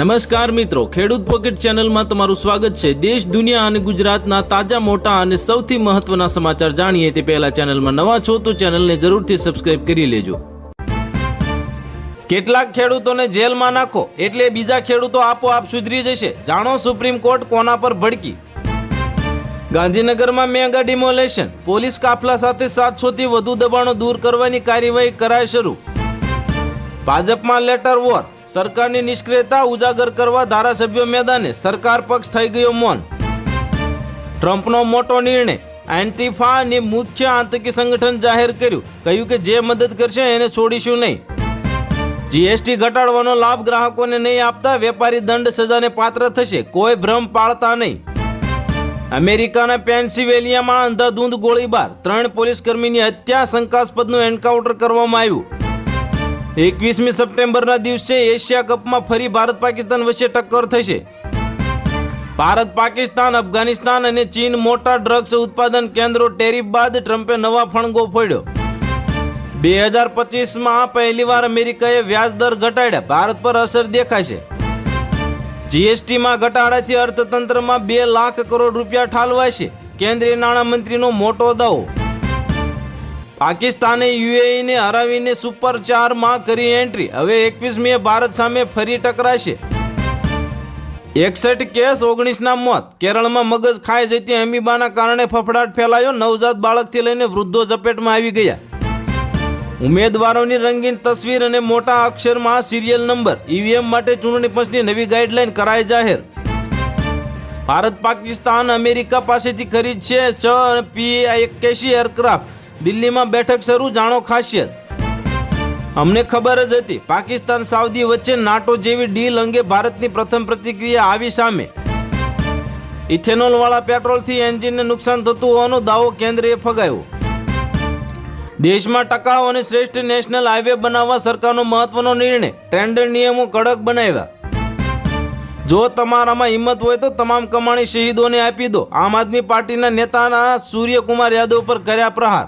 નમસ્કાર મિત્રો, ખેડૂત પોકેટ ચેનલમાં તમારું સ્વાગત છે. દેશ, દુનિયા અને ગુજરાતના તાજા, મોટા અને સૌથી મહત્વના સમાચાર જાણીએ તે પહેલા ચેનલમાં નવા છો તો ચેનલને જરૂરથી સબસ્ક્રાઇબ કરી લેજો. કેટલાક ખેડૂતોને જેલમાં નાખો એટલે બીજા ખેડૂતો આપોઆપ સુધરી જશે. જાણો સુપ્રીમ કોર્ટ કોના પર ભડકી? ગાંધીનગરમાં મેગા ડિમોલેશન. પોલીસ કાફલા સાથે સાતસોથી વધુ દબાણો દૂર કરવાની કાર્યવાહી કરાય શરૂ. ભાજપમાં લેટર વોર. સરકારની નિષ્ક્રિયતા ઉજાગર કરવા ધારાસભ્યો મેદાને સરકાર પક્ષ થઈ ગયો મૌન. ટ્રમ્પનો મોટો નિર્ણય, એન્ટિફાને મુખ્ય આતંકી સંગઠન જાહેર કર્યું, કહ્યું કે જે મદદ કરશે એને છોડીશું નહીં. જીએસટી ઘટાડવાનો લાભ ગ્રાહકોને નહીં આપતા વેપારી દંડ સજાને પાત્ર થશે, કોઈ ભ્રમ પાળતા નહીં. અમેરિકાના પેન્સિલ્વેનિયામાં અંધાધૂંધ ગોળીબાર, ત્રણ પોલીસ કર્મીની હત્યા શંકાસ્પદનું એન્કાઉન્ટર કરવામાં આવ્યું. એકવીસમી સપ્ટેમ્બરના દિવસે એશિયા કપમાં ફરી ભારત પાકિસ્તાન વચ્ચે ટક્કર થશે. ભારત પાકિસ્તાન, અફઘાનિસ્તાન અને ચીન મોટા ડ્રગ્સ ઉત્પાદન કેન્દ્રો ટેરિફ બાદ ટ્રમ્પે નવા ફણગો ફોડ્યો. બે હજાર પચીસમાં પહેલીવાર અમેરિકાએ વ્યાજ દર ઘટાડ્યા. ભારત પર અસર દેખાશે. જીએસટીમાં ઘટાડાથી અર્થતંત્રમાં બે લાખ કરોડ રૂપિયા ઠાલવાશે. કેન્દ્રીય નાણામંત્રીનો મોટો દાવો. પાકિસ્તાને યુએઈને હરાવીને સુપર ચારમાં કરી એન્ટ્રી. હવે એકવીસમીએ ભારત સામે ફરી ટકરાશે. એકસઠ કેસ, ઓગણીસના મોત. કેરળમાં મગજ ખાઈ જતી અમીબાના કારણે ફફડાટ ફેલાયો. નવજાત બાળકથી લઈને વૃદ્ધો ઝપેટમાં આવી ગયા. ઉમેદવારોની રંગીન તસવીર અને મોટા અક્ષરમાં સિરિયલ નંબર. ઈવીએમ માટે ચૂંટણી પંચની નવી ગાઈડલાઈન કરાઈ જાહેર. ભારત પાકિસ્તાન અમેરિકા પાસેથી ખરીદ છે છ પી એક્યાસી એરક્રાફ્ટ. દિલ્હીમાં બેઠક શરૂ, જાણો ખાસિયત. અમને ખબર જ હતી, પાકિસ્તાન સાઉદી વચ્ચે નાટો જેવી ડીલ અંગે ભારતની પ્રથમ પ્રતિક્રિયા આવી સામે. ઇથેનોલ વાળા પેટ્રોલથી એન્જિનને નુકસાન થતું હોવાનો દાવો કેન્દ્રએ ફગાવ્યો દેશમાં ટકાઉ અને શ્રેષ્ઠ નેશનલ હાઈવે બનાવવા સરકારનો મહત્વનો નિર્ણય ટેન્ડર નિયમો કડક બનાવ્યા. જો તમારામાં હિંમત હોય તો તમામ કમાણી શહીદોને આપી દો. આમ આદમી પાર્ટીના નેતાના સૂર્યકુમાર યાદવ પર કર્યા પ્રહાર.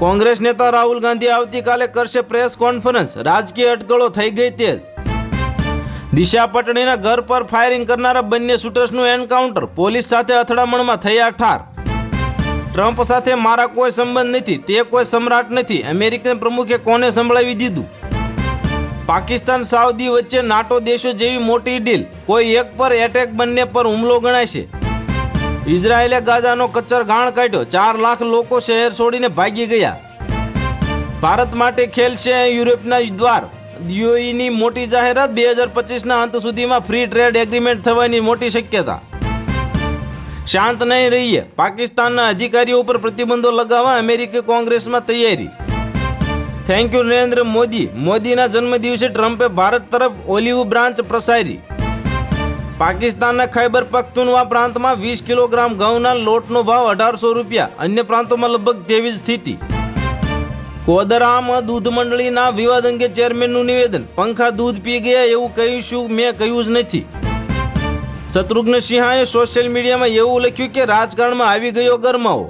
કોંગ્રેસ નેતા રાહુલ ગાંધી આવતીકાલે કરશે પ્રેસ કોન્ફરન્સ. રાજકીય અટકળો થઈ ગઈ તે દિશા પટણીના ઘર પર ફાયરિંગ કરનારા બંને શૂટર્સનું એન્કાઉન્ટર. પોલીસ સાથે અથડામણમાં થયા ઠાર. ટ્રમ્પ સાથે મારા કોઈ સંબંધ નથી, તે કોઈ સમ્રાટ નથી. અમેરિકન પ્રમુખે કોને સંભળાવી દીધું? પાકિસ્તાન સાઉદી વચ્ચે નાટો દેશો જેવી મોટી ડીલ. કોઈ એક પર એટેક બંને પર હુમલો ગણાશે ઇઝરાયેલે ગાઝાનો કચ્છર ગાણ કાઢ્યો. ચાર લાખ લોકો શહેર છોડીને ભાગી ગયા. ભારત માટે ખેલ છે યુરોપના દ્વાર. યુએઈની મોટી જાહેરાત બે હજાર પચીસના અંત સુધીમાં ફ્રી ટ્રેડ એગ્રીમેન્ટ થવાની મોટી શક્યતા. શાંત નહીં રહીએ. પાકિસ્તાનના અધિકારીઓ ઉપર પ્રતિબંધો લગાવવા અમેરિકી કોંગ્રેસમાં તૈયારી. Thank you Narendra Modi. મોદીના જન્મદિવસે ટ્રમ્પે ભારત તરફ ઓલિવ બ્રાન્ચ પ્રસારી. પાકિસ્તાનના ખૈબર પખ્તુનવા પ્રાંતમાં વીસ કિલોગ્રામ ઘઉંના લોટનો ભાવ અઢારસો રૂપિયા. અન્ય પ્રાંતોમાં લગભગ તેવી સ્થિતિ. કોદરામ દૂધ મંડળીના વિવાદ અંગે ચેરમેનનું નિવેદન. પંખા દૂધ પી ગયા એવું કહીશું મેં કહ્યું જ નથી. શત્રુઘ્ન સિંહાએ સોશિયલ મીડિયામાં એવું લખ્યું કે રાજકારણમાં આવી ગયો ગરમાવો.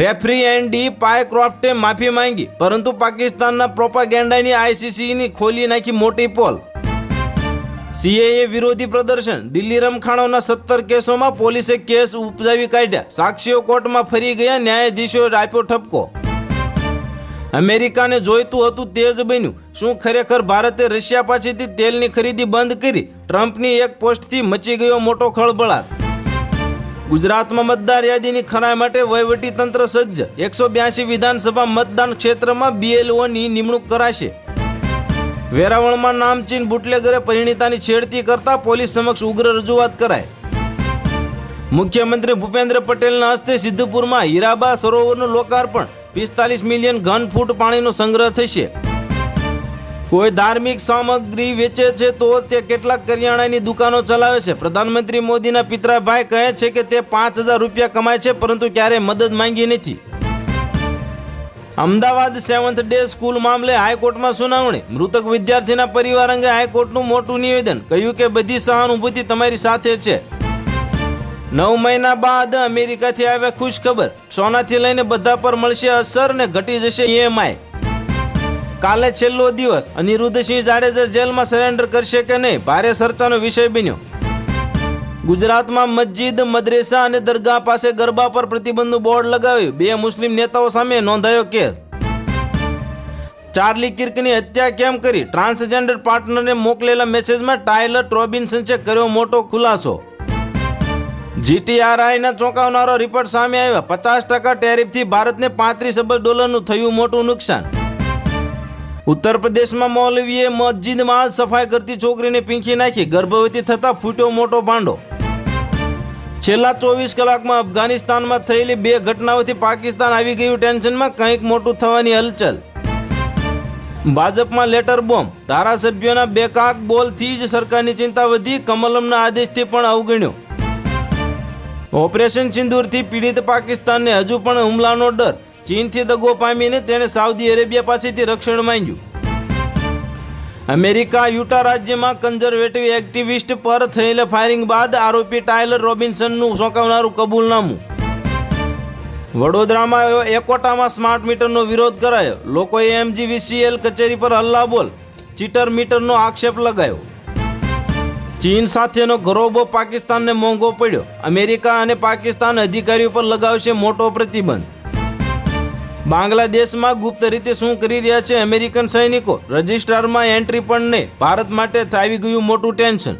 રેફરી એન્ડ ડી પાયક્રોફ્ટે માફી માંગી, પરંતુ પાકિસ્તાનના પ્રોપાગેન્ડાની આઈસીસીની ખોલી નાખી મોટી પોલ. સીએએ વિરોધી પ્રદર્શન. દિલ્હી રમખાણોના સત્તર કેસોમાં પોલીસે કેસ ઉપજાવી કાઢ્યા. સાક્ષીઓ કોર્ટમાં ફરી ગયા ન્યાયાધીશો રાપ્યો ઠપકો. અમેરિકાને જોઈતું હતું તે જ બન્યું. શું ખરેખર ભારતે રશિયા પાસેથી તેલની ખરીદી બંધ કરી? ટ્રમ્પની એક પોસ્ટથી મચી ગયો મોટો ખળભળાટ ગુજરાતમાં મતદાર યાદીની ખરાઈ માટે વહીવટી તંત્ર સજ્જ. એકસો બ્યાસી વિધાનસભા મતદાન ક્ષેત્રમાં બીએલઓની નિમણૂક કરાશે. વેરાવળમાં નામચીન બુટલેગરે પરિણીતાની છેડતી કરતા પોલીસ સમક્ષ ઉગ્ર રજૂઆત કરાય મુખ્યમંત્રી ભૂપેન્દ્ર પટેલના હસ્તે સિદ્ધપુરમાં હીરાબા સરોવરનું લોકાર્પણ. પિસ્તાલીસ મિલિયન ઘન ફૂટ પાણીનો સંગ્રહ થશે. કોઈ ધાર્મિક સામગ્રી વેચે છે તો તે કેટલાક કરિયાણાની દુકાનો ચલાવે છે. પ્રધાનમંત્રી મોદીના પિતરાભાઈ કહે છે કે તે પાંચ હજાર રૂપિયા કમાય છે, પરંતુ ક્યારેય મદદ માંગી નથી. અમદાવાદ સેવન્થ ડે સ્કૂલ મામલે હાઈકોર્ટમાં સુનાવણી. મૃતક વિદ્યાર્થીના પરિવાર અંગે હાઈકોર્ટનું મોટું નિવેદન. કહ્યું કે બધી સહાનુભૂતિ તમારી સાથે છે. નવ મહિના બાદ અમેરિકાથી આવ્યા ખુશ ખબર સોનાથી લઈને બધા પર મળશે અસર ને ઘટી જશે ઈએમઆઈ કાલે છેલ્લો દિવસ. અનિરુદ્ધસિંહ જાડેજા જેલમાં સરેન્ડર કરશે કે નહીં? ભારે ચર્ચાનો વિષય બન્યો. ગુજરાતમાં મસ્જિદ, મદ્રેસા અને દરગાહ પાસે ગરબા પર પ્રતિબંધનું બોર્ડ લગાવ્યું. બે મુસ્લિમ નેતાઓ સામે નોંધાયો કેસ. ચાર્લી કિર્કની હત્યા કેમ કરી? ટ્રાન્સજેન્ડર પાર્ટનરને મોકલેલા મેસેજમાં ટાયલર ટ્રોબિન્સન્સે કર્યો મોટો ખુલાસો. જીટીઆરઆઈના ચોંકાવનારો રિપોર્ટ સામે આવ્યા. પચાસ ટકા ટેરિફથી ભારતને પાંત્રીસ અબજ ડોલરનું થયું મોટું નુકસાન. ઉત્તર પ્રદેશમાં મૌલવીએ મસ્જિદમાં સફાઈ કરતી છોકરીને પીંખી નાખી. ગર્ભવતી થતાં ફૂટ્યો મોટો ભાંડો. છેલ્લા ચોવીસ કલાકમાં અફઘાનિસ્તાનમાં થયેલી બે ઘટનાઓથી પાકિસ્તાન આવી ગયું ટેન્શનમાં કંઈક મોટું થવાની હલચલ. ભાજપમાં લેટર બોમ્બ. ધારાસભ્યોના બેકાક બોલથી જ સરકારની ચિંતા વધી, કમલમના આદેશથી પણ અવગણ્યો. ઓપરેશન સિંદૂરથી પીડિત પાકિસ્તાનને હજુ પણ હુમલાનો ડર. ચીનથી દગો પામીને તેણે સાઉદી અરેબિયા પાસેથી રક્ષણ માંગ્યું. અમેરિકા, યુટા રાજ્યમાં કન્ઝર્વેટિવ એક્ટિવિસ્ટ પર થયેલ ફાયરિંગ બાદ આરોપી ટાયલર રોબિન્સનનું ચોંકાવનારું કબૂલનામું. વડોદરામાં એકોટામાં સ્માર્ટ મીટરનો વિરોધ કરાયો. લોકોએ એમજીવીસીએલ કચેરી પર હલ્લા બોલ, ચીટર મીટરનો આક્ષેપ લગાયો. ચીન સાથેનો ગરોબો પાકિસ્તાનને મોંઘો પડ્યો. અમેરિકા અને પાકિસ્તાન અધિકારીઓ પર લગાવશે મોટો પ્રતિબંધ. બાંગ્લાદેશમાં ગુપ્ત રીતે શું કરી રહ્યા છે અમેરિકન સૈનિકો? રજિસ્ટ્રારમાં એન્ટ્રી પણ નહીં ભારત માટે આવી ગયું મોટું ટેન્શન.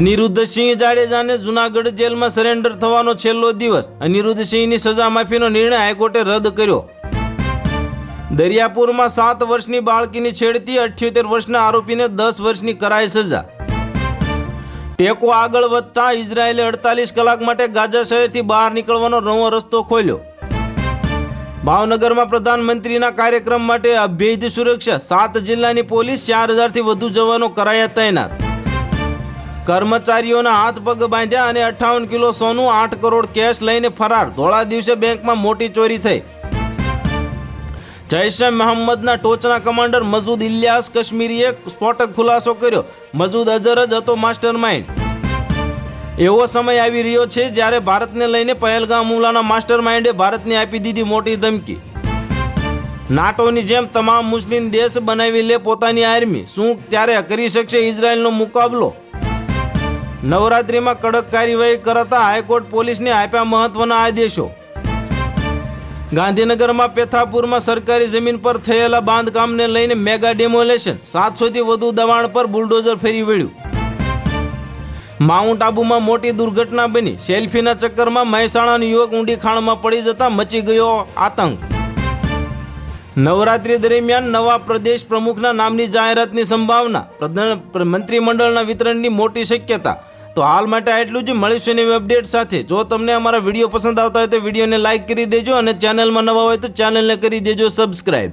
અનિરુદ્ધસિંહ જાડેજાને જુનાગઢ જેલમાં સરેન્ડર થવાનો છેલ્લો દિવસ. અનિરુદ્ધસિંહની સજા માફીનો નિર્ણય હાઈકોર્ટે રદ કર્યો. દરિયાપુરમાં સાત વર્ષની બાળકીની છેડતી અઠ્યોતેર વર્ષના આરોપીને દસ વર્ષની કરાઈ સજા. ટેકો આગળ વધતા ઇઝરાયેલે અડતાલીસ કલાક માટે ગાઝા શહેરથી બહાર નીકળવાનો નવો રસ્તો ખોલ્યો. ભાવનગરમાં પ્રધાનમંત્રીના કાર્યક્રમ માટે અભેદ સુરક્ષા. સાત જિલ્લાની પોલીસ ચાર હજારથી વધુ જવાનો કરાયા તૈનાત. કર્મચારીઓના હાથ પગ બાંધ્યા અને અઠ્ઠાવન કિલો સોનું, આઠ કરોડ કેશ લઈને ફરાર. ધોળા દિવસે બેંકમાં મોટી ચોરી થઈ. જૈશે મહમ્મદના ટોચના કમાન્ડર મસૂદ ઇલિયાસ કશ્મીરીએ સ્ફોટક ખુલાસો કર્યો. મસૂદ અઝર જ હતો માસ્ટર માઇન્ડ એવો સમય આવી રહ્યો છે જ્યારે ભારતને લઈને પહેલગામ હુમલાના માસ્ટર માઇન્ડે ભારતને આપી દીધી મોટી ધમકી. નાટોની જેમ તમામ મુસ્લિમ દેશ બનાવી લે પોતાની આર્મી. શું ત્યારે કરી શકશે ઇઝરાયલનો મુકાબલો? નવરાત્રિમાં કડક કાર્યવાહી કરાતા હાઈકોર્ટ પોલીસને આપ્યા મહત્વના આદેશો. ગાંધીનગરમાં પેથાપુરમાં સરકારી જમીન પર થયેલા બાંધકામને લઈને મેગા ડેમોલેશન. સાતસોથી વધુ દબાણ પર બુલડોઝર ફેરી વળ્યું. માઉન્ટ આબુમાં મોટી દુર્ઘટના બની. સેલ્ફીના ચક્કરમાં મહેસાણાનો યુવક ઊંડી ખાણમાં પડી જતા મચી ગયો આતંક. નવરાત્રી દરમિયાન નવા પ્રદેશ પ્રમુખના નામની જાહેરાતની સંભાવના. મંત્રીમંડળના વિતરણની મોટી શક્યતા. તો હાલ માટે આટલું જ. મળીશું એવી અપડેટ સાથે. જો તમને અમારા વીડિયો પસંદ આવતા હોય તો વિડીયોને લાઇક કરી દેજો અને ચેનલમાં નવા હોય તો ચેનલને કરી દેજો સબસ્ક્રાઈબ.